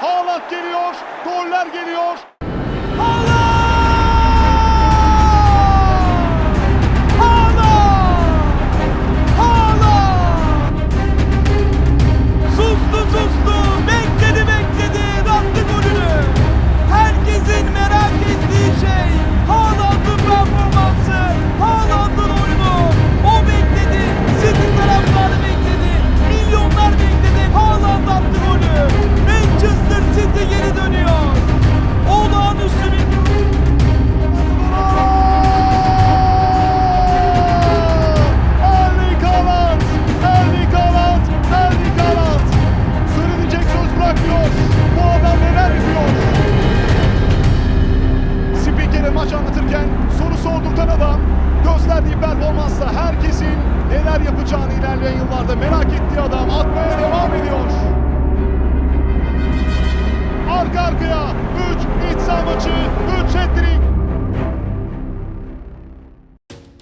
Haaland geliyor. Goller geliyor. Sustu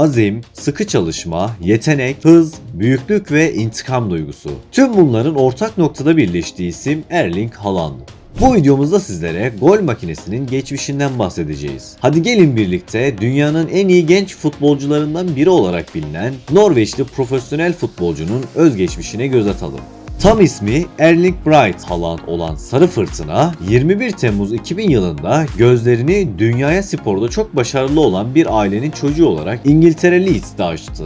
Azim, sıkı çalışma, yetenek, hız, büyüklük ve intikam duygusu. Tüm bunların ortak noktada birleştiği isim Erling Haaland. Bu videomuzda sizlere gol makinesinin geçmişinden bahsedeceğiz. Hadi gelin birlikte dünyanın en iyi genç futbolcularından biri olarak bilinen Norveçli profesyonel futbolcunun özgeçmişine göz atalım. Tam ismi Erling Bright Haaland olan Sarı Fırtına 21 Temmuz 2000 yılında gözlerini dünyaya sporda çok başarılı olan bir ailenin çocuğu olarak İngiltere Leeds'te açtı.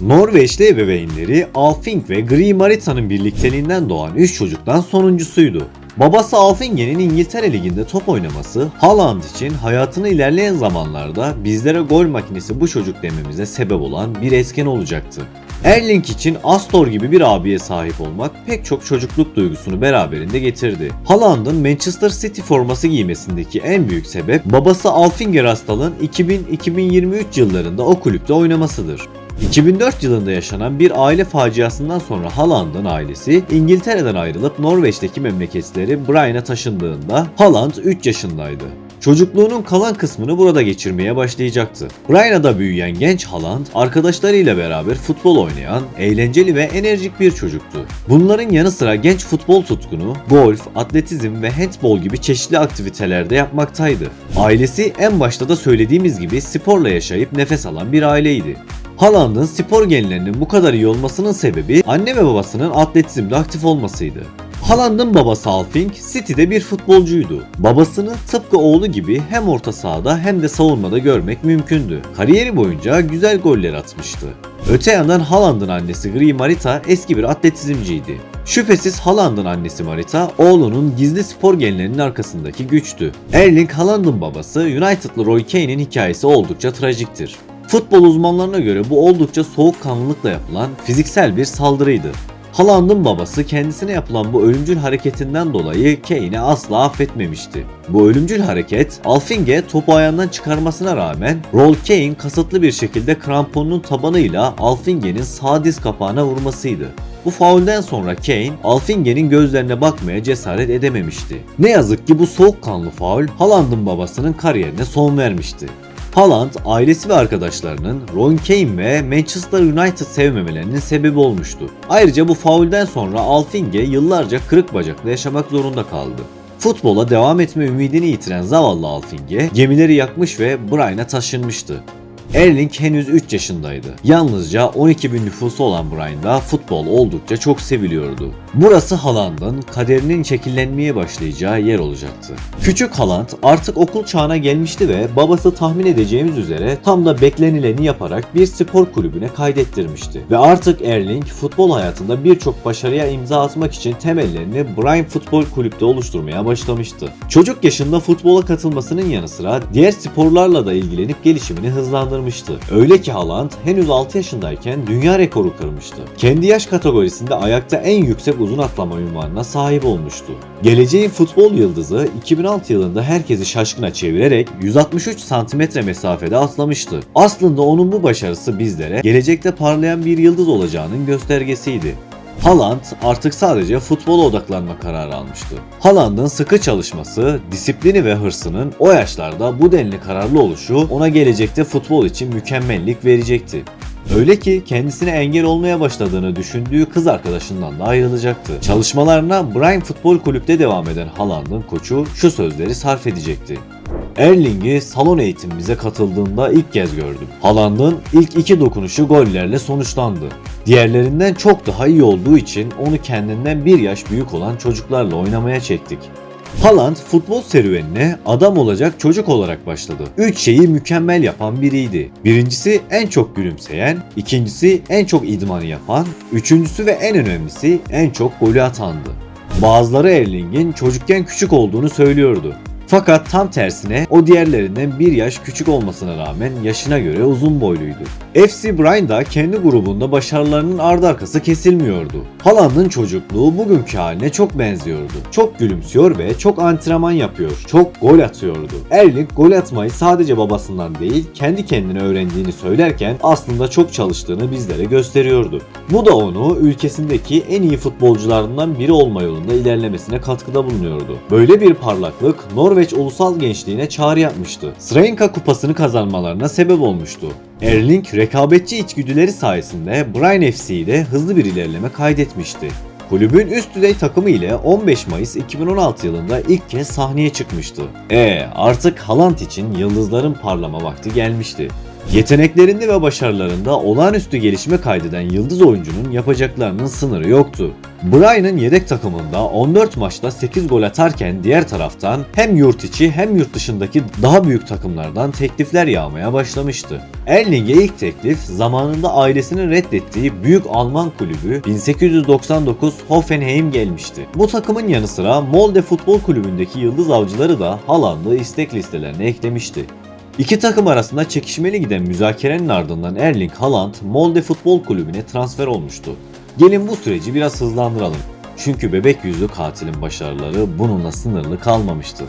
Norveçli ebeveynleri Alfing ve Gri Marita'nın birlikteliğinden doğan 3 çocuktan sonuncusuydu. Babası Alfinge'nin İngiltere Ligi'nde top oynaması Haaland için hayatını ilerleyen zamanlarda bizlere gol makinesi bu çocuk dememize sebep olan bir etken olacaktı. Erling için Astor gibi bir abiye sahip olmak pek çok çocukluk duygusunu beraberinde getirdi. Haaland'ın Manchester City forması giymesindeki en büyük sebep babası Alfinger hastalığın 2000-2023 yıllarında o kulüpte oynamasıdır. 2004 yılında yaşanan bir aile faciasından sonra Haaland'ın ailesi İngiltere'den ayrılıp Norveç'teki memleketleri Brighton'a taşındığında Haaland 3 yaşındaydı. Çocukluğunun kalan kısmını burada geçirmeye başlayacaktı. Brighton'da büyüyen genç Haaland, arkadaşlarıyla beraber futbol oynayan, eğlenceli ve enerjik bir çocuktu. Bunların yanı sıra genç futbol tutkunu, golf, atletizm ve handbol gibi çeşitli aktivitelerde yapmaktaydı. Ailesi en başta da söylediğimiz gibi sporla yaşayıp nefes alan bir aileydi. Haaland'ın spor genlerinin bu kadar iyi olmasının sebebi anne ve babasının atletizmde aktif olmasıydı. Haaland'ın babası Alfing City'de bir futbolcuydu. Babasını tıpkı oğlu gibi hem orta sahada hem de savunmada görmek mümkündü. Kariyeri boyunca güzel goller atmıştı. Öte yandan Haaland'ın annesi Gri Marita eski bir atletizmciydi. Şüphesiz Haaland'ın annesi Marita, oğlunun gizli spor genlerinin arkasındaki güçtü. Erling Haaland'ın babası United'lı Roy Keane'in hikayesi oldukça trajiktir. Futbol uzmanlarına göre bu oldukça soğukkanlılıkla yapılan fiziksel bir saldırıydı. Haaland'ın babası kendisine yapılan bu ölümcül hareketinden dolayı Kane'i asla affetmemişti. Bu ölümcül hareket Alfinge topu ayağından çıkarmasına rağmen Roll Kane kasıtlı bir şekilde kramponunun tabanıyla Alfinge'nin sağ diz kapağına vurmasıydı. Bu faulden sonra Kane, Alfinge'nin gözlerine bakmaya cesaret edememişti. Ne yazık ki bu soğukkanlı faul Haaland'ın babasının kariyerine son vermişti. Haaland ailesi ve arkadaşlarının Ron Kane ve Manchester United sevmemelerinin sebebi olmuştu. Ayrıca bu faulden sonra Alfinge yıllarca kırık bacakla yaşamak zorunda kaldı. Futbola devam etme ümidini yitiren zavallı Alfinge gemileri yakmış ve Brighton'a taşınmıştı. Erling henüz 3 yaşındaydı. Yalnızca 12 bin nüfusu olan Brighton'da futbol oldukça çok seviliyordu. Burası Haaland'ın kaderinin şekillenmeye başlayacağı yer olacaktı. Küçük Haaland artık okul çağına gelmişti ve babası tahmin edeceğimiz üzere tam da beklenileni yaparak bir spor kulübüne kaydettirmişti. Ve artık Erling futbol hayatında birçok başarıya imza atmak için temellerini Brighton Futbol Kulüp'te oluşturmaya başlamıştı. Çocuk yaşında futbola katılmasının yanı sıra diğer sporlarla da ilgilenip gelişimini hızlandırmıştı. Öyle ki Haaland henüz 6 yaşındayken dünya rekoru kırmıştı. Kendi yaş kategorisinde ayakta en yüksek uzun atlama ünvanına sahip olmuştu. Geleceğin futbol yıldızı 2006 yılında herkesi şaşkına çevirerek 163 santimetre mesafede atlamıştı. Aslında onun bu başarısı bizlere gelecekte parlayan bir yıldız olacağının göstergesiydi. Haaland artık sadece futbola odaklanma kararı almıştı. Haaland'ın sıkı çalışması, disiplini ve hırsının o yaşlarda bu denli kararlı oluşu ona gelecekte futbol için mükemmellik verecekti. Öyle ki kendisine engel olmaya başladığını düşündüğü kız arkadaşından da ayrılacaktı. Çalışmalarına Brian Futbol Kulüp'te devam eden Haaland'ın koçu şu sözleri sarf edecekti. Erling'i salon eğitimimize katıldığında ilk kez gördüm. Haaland'ın ilk iki dokunuşu gollerle sonuçlandı. Diğerlerinden çok daha iyi olduğu için onu kendinden bir yaş büyük olan çocuklarla oynamaya çektik. Haaland futbol serüvenine adam olacak çocuk olarak başladı. Üç şeyi mükemmel yapan biriydi. Birincisi en çok gülümseyen, ikincisi en çok idmanı yapan, üçüncüsü ve en önemlisi en çok golü atandı. Bazıları Erling'in çocukken küçük olduğunu söylüyordu. Fakat tam tersine o diğerlerinden bir yaş küçük olmasına rağmen yaşına göre uzun boyluydu. FC Brian da kendi grubunda başarılarının ardı arkası kesilmiyordu. Haaland'ın çocukluğu bugünkü haline çok benziyordu. Çok gülümsüyor ve çok antrenman yapıyor. Çok gol atıyordu. Erling gol atmayı sadece babasından değil kendi kendine öğrendiğini söylerken aslında çok çalıştığını bizlere gösteriyordu. Bu da onu ülkesindeki en iyi futbolcularından biri olma yolunda ilerlemesine katkıda bulunuyordu. Böyle bir parlaklık Norveç ulusal gençliğine çağrı yapmıştı. Srenka kupasını kazanmalarına sebep olmuştu. Erling rekabetçi içgüdüleri sayesinde Brian FC'de hızlı bir ilerleme kaydetmişti. Kulübün üst düzey takımı ile 15 Mayıs 2016 yılında ilk kez sahneye çıkmıştı. E artık Haaland için yıldızların parlama vakti gelmişti. Yeteneklerinde ve başarılarında olağanüstü gelişme kaydeden yıldız oyuncunun yapacaklarının sınırı yoktu. Brian'ın yedek takımında 14 maçta 8 gol atarken diğer taraftan hem yurt içi hem yurt dışındaki daha büyük takımlardan teklifler yağmaya başlamıştı. Erling'e ilk teklif zamanında ailesinin reddettiği büyük Alman kulübü 1899 Hoffenheim gelmişti. Bu takımın yanı sıra Molde Futbol Kulübü'ndeki yıldız avcıları da Haaland'ı istek listelerine eklemişti. İki takım arasında çekişmeli giden müzakerenin ardından Erling Haaland Molde Futbol Kulübü'ne transfer olmuştu. Gelin bu süreci biraz hızlandıralım. Çünkü bebek yüzlü katilin başarıları bununla sınırlı kalmamıştı.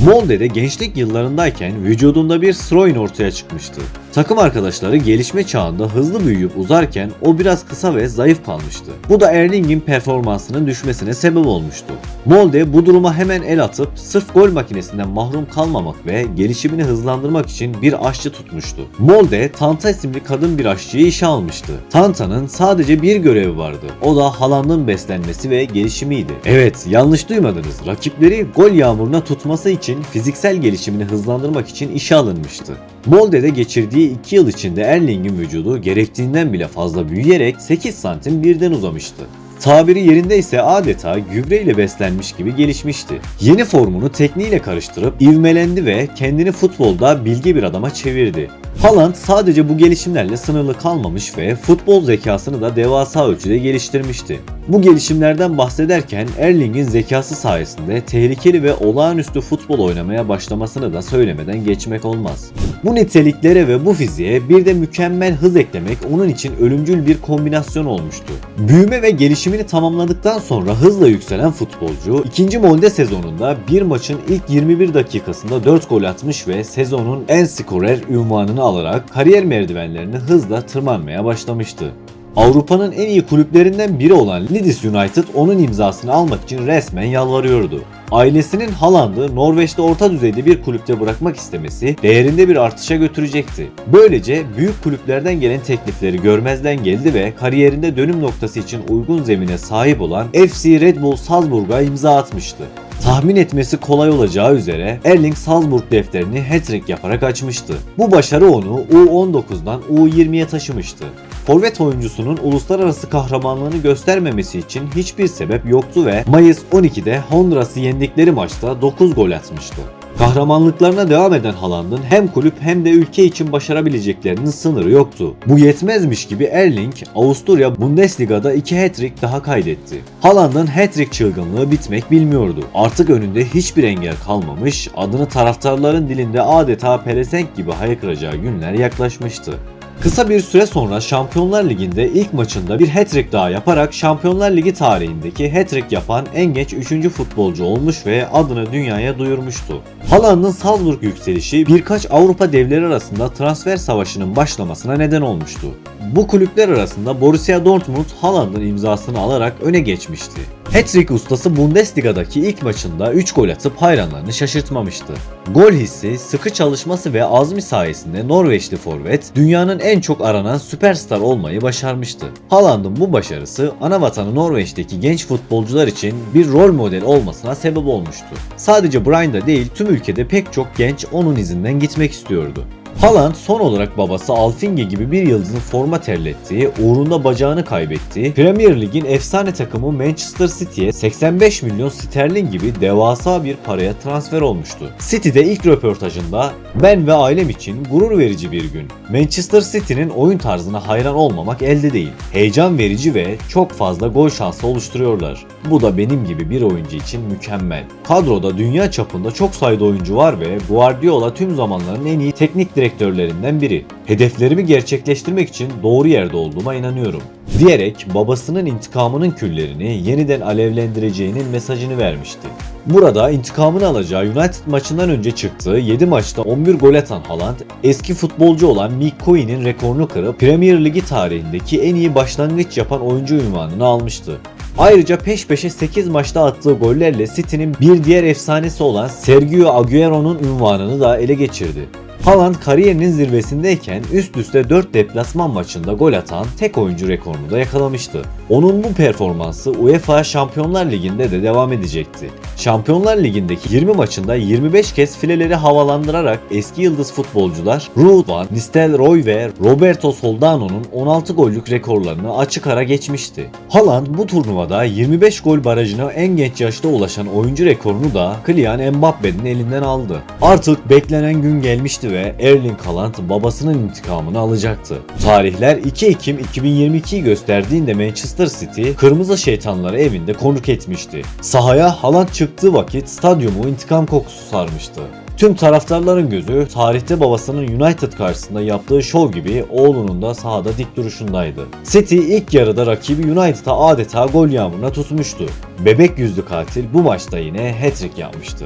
Molde'de gençlik yıllarındayken vücudunda bir stroin ortaya çıkmıştı. Takım arkadaşları gelişme çağında hızlı büyüyüp uzarken o biraz kısa ve zayıf kalmıştı. Bu da Erling'in performansının düşmesine sebep olmuştu. Molde bu duruma hemen el atıp sırf gol makinesinden mahrum kalmamak ve gelişimini hızlandırmak için bir aşçı tutmuştu. Molde Tanta isimli kadın bir aşçıyı işe almıştı. Tanta'nın sadece bir görevi vardı. O da Haaland'ın beslenmesi ve gelişimiydi. Evet yanlış duymadınız. Rakipleri gol yağmuruna tutması için fiziksel gelişimini hızlandırmak için işe alınmıştı. Molde'de geçirdiği 2 yıl içinde Erling'in vücudu gerektiğinden bile fazla büyüyerek 8 santim birden uzamıştı. Tabiri yerinde ise adeta gübreyle beslenmiş gibi gelişmişti. Yeni formunu tekniğiyle karıştırıp ivmelendi ve kendini futbolda bilge bir adama çevirdi. Haaland sadece bu gelişimlerle sınırlı kalmamış ve futbol zekasını da devasa ölçüde geliştirmişti. Bu gelişimlerden bahsederken Erling'in zekası sayesinde tehlikeli ve olağanüstü futbol oynamaya başlamasını da söylemeden geçmek olmaz. Bu niteliklere ve bu fiziğe bir de mükemmel hız eklemek onun için ölümcül bir kombinasyon olmuştu. Büyüme ve gelişimini tamamladıktan sonra hızla yükselen futbolcu ikinci Molde sezonunda bir maçın ilk 21 dakikasında 4 gol atmış ve sezonun en skorer ünvanını alarak kariyer merdivenlerini hızla tırmanmaya başlamıştı. Avrupa'nın en iyi kulüplerinden biri olan Leeds United onun imzasını almak için resmen yalvarıyordu. Ailesinin Haaland'ı Norveç'te orta düzeyde bir kulüpte bırakmak istemesi değerinde bir artışa götürecekti. Böylece büyük kulüplerden gelen teklifleri görmezden geldi ve kariyerinde dönüm noktası için uygun zemine sahip olan FC Red Bull Salzburg'a imza atmıştı. Tahmin etmesi kolay olacağı üzere Erling Salzburg defterini hat-trick yaparak açmıştı. Bu başarı onu U19'dan U20'ye taşımıştı. Forvet oyuncusunun uluslararası kahramanlığını göstermemesi için hiçbir sebep yoktu ve Mayıs 12'de Honduras'ı yendikleri maçta 9 gol atmıştı. Kahramanlıklarına devam eden Haaland'ın hem kulüp hem de ülke için başarabileceklerinin sınırı yoktu. Bu yetmezmiş gibi Erling, Avusturya Bundesliga'da 2 hat-trick daha kaydetti. Haaland'ın hat-trick çılgınlığı bitmek bilmiyordu. Artık önünde hiçbir engel kalmamış, adını taraftarların dilinde adeta pelesenk gibi haykıracağı günler yaklaşmıştı. Kısa bir süre sonra Şampiyonlar Ligi'nde ilk maçında bir hat-trick daha yaparak Şampiyonlar Ligi tarihindeki hat-trick yapan en genç 3. futbolcu olmuş ve adını dünyaya duyurmuştu. Haaland'ın Salzburg yükselişi birkaç Avrupa devleri arasında transfer savaşının başlamasına neden olmuştu. Bu kulüpler arasında Borussia Dortmund Haaland'ın imzasını alarak öne geçmişti. Hat-trick ustası Bundesliga'daki ilk maçında 3 gol atıp hayranlarını şaşırtmamıştı. Gol hissi, sıkı çalışması ve azmi sayesinde Norveçli forvet dünyanın en çok aranan süperstar olmayı başarmıştı. Haaland'ın bu başarısı ana vatanı Norveç'teki genç futbolcular için bir rol model olmasına sebep olmuştu. Sadece Brian'da değil tüm ülkede pek çok genç onun izinden gitmek istiyordu. Haaland son olarak babası Alfinge gibi bir yıldızın forma terlettiği, uğrunda bacağını kaybettiği, Premier Lig'in efsane takımı Manchester City'ye 85 milyon sterlin gibi devasa bir paraya transfer olmuştu. City'de ilk röportajında ben ve ailem için gurur verici bir gün. Manchester City'nin oyun tarzına hayran olmamak elde değil. Heyecan verici ve çok fazla gol şansı oluşturuyorlar. Bu da benim gibi bir oyuncu için mükemmel. Kadroda dünya çapında çok sayıda oyuncu var ve Guardiola tüm zamanların en iyi teknik direktörlerinden biri. Hedeflerimi gerçekleştirmek için doğru yerde olduğuma inanıyorum. Diyerek babasının intikamının küllerini yeniden alevlendireceğinin mesajını vermişti. Burada intikamını alacağı United maçından önce çıktığı 7 maçta 11 gol atan Haaland, eski futbolcu olan Mick Coy'nin rekorunu kırıp Premier Ligi tarihindeki en iyi başlangıç yapan oyuncu ünvanını almıştı. Ayrıca peş peşe 8 maçta attığı gollerle City'nin bir diğer efsanesi olan Sergio Agüero'nun ünvanını da ele geçirdi. Haaland kariyerinin zirvesindeyken üst üste 4 deplasman maçında gol atan tek oyuncu rekorunu da yakalamıştı. Onun bu performansı UEFA Şampiyonlar Ligi'nde de devam edecekti. Şampiyonlar Ligi'ndeki 20 maçında 25 kez fileleri havalandırarak eski yıldız futbolcular Ruud van Nistelrooy ve Roberto Soldano'nun 16 gollük rekorlarını açık ara geçmişti. Haaland bu turnuvada 25 gol barajına en genç yaşta ulaşan oyuncu rekorunu da Kylian Mbappe'nin elinden aldı. Artık beklenen gün gelmişti ve Erling Haaland babasının intikamını alacaktı. Tarihler 2 Ekim 2022'yi gösterdiğinde Manchester City Kırmızı Şeytanları evinde konuk etmişti. Sahaya Haaland çıktığı vakit stadyumu intikam kokusu sarmıştı. Tüm taraftarların gözü tarihte babasının United karşısında yaptığı şov gibi oğlunun da sahada dik duruşundaydı. City ilk yarıda rakibi United'a adeta gol yağmuruna tutmuştu. Bebek yüzlü katil bu maçta yine hat-trick yapmıştı.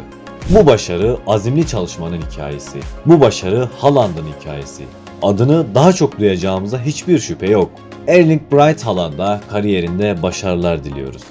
Bu başarı azimli çalışmanın hikayesi. Bu başarı Haaland'ın hikayesi. Adını daha çok duyacağımıza hiçbir şüphe yok. Erling Bright Haaland'a kariyerinde başarılar diliyoruz.